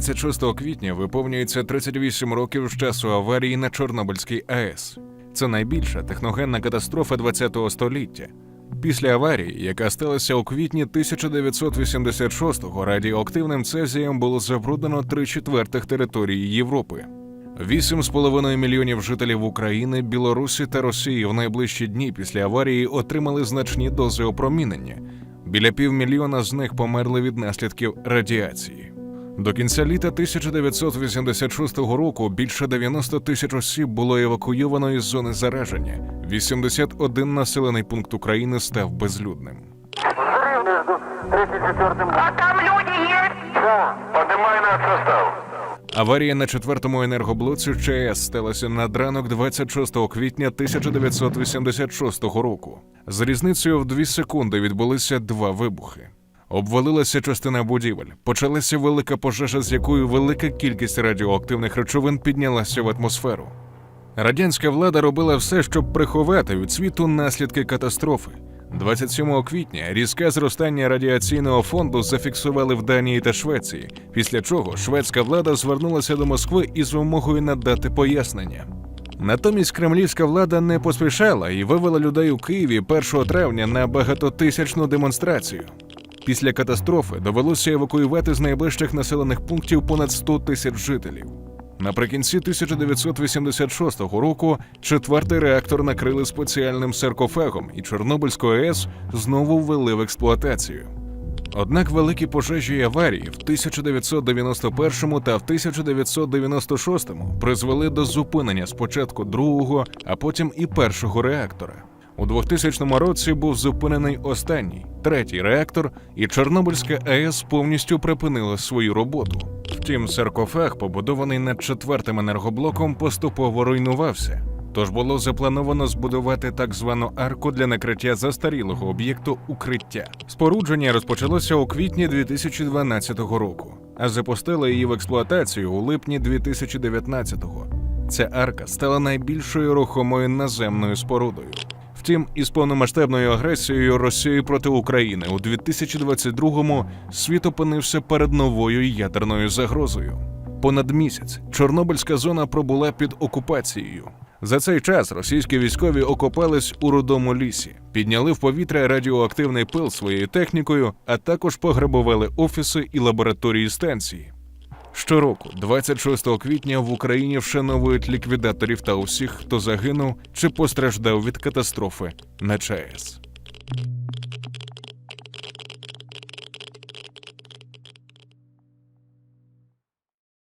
26 квітня виповнюється 38 років з часу аварії на Чорнобильській АЕС. Це найбільша техногенна катастрофа ХХ століття. Після аварії, яка сталася у квітні 1986-го, радіоактивним цезієм було забруднено три четвертих території Європи. 8,5 мільйонів жителів України, Білорусі та Росії в найближчі дні після аварії отримали значні дози опромінення. Біля півмільйона з них померли від наслідків радіації. До кінця літа 1986 року більше 90 тисяч осіб було евакуйовано із зони зараження. 81 населений пункт України став безлюдним. Взрыв между 34-м... А там люди есть? Да, поднимай наш состав. Аварія на четвертому енергоблоці ЧАЕС сталася над ранок 26 квітня 1986 року. З різницею в дві секунди відбулися два вибухи. Обвалилася частина будівель, почалася велика пожежа, з якою велика кількість радіоактивних речовин піднялася в атмосферу. Радянська влада робила все, щоб приховати від світу наслідки катастрофи. 27 квітня різке зростання радіаційного фонду зафіксували в Данії та Швеції, після чого шведська влада звернулася до Москви із вимогою надати пояснення. Натомість кремлівська влада не поспішала і вивела людей у Києві 1 травня на багатотисячну демонстрацію. Після катастрофи довелося евакуювати з найближчих населених пунктів понад 100 тисяч жителів. Наприкінці 1986 року четвертий реактор накрили спеціальним саркофагом, і Чорнобильську АЕС знову ввели в експлуатацію. Однак великі пожежі і аварії в 1991 та в 1996 призвели до зупинення спочатку другого, а потім і першого реактора. У 2000 році був зупинений останній третій реактор, і Чорнобильська АЕС повністю припинила свою роботу. Втім, саркофаг, побудований над четвертим енергоблоком, поступово руйнувався. Тож було заплановано збудувати так звану арку для накриття застарілого об'єкту укриття. Спорудження розпочалося у квітні 2012 року, а запустили її в експлуатацію у липні 2019-го. Ця арка стала найбільшою рухомою наземною спорудою. Втім, із повномасштабною агресією Росії проти України у 2022-му світ опинився перед новою ядерною загрозою. Понад місяць Чорнобильська зона пробула під окупацією. За цей час російські військові окопались у рудому лісі, підняли в повітря радіоактивний пил своєю технікою, а також пограбували офіси і лабораторії станції. Щороку, 26 квітня, в Україні вшановують ліквідаторів та усіх, хто загинув чи постраждав від катастрофи на ЧАЕС.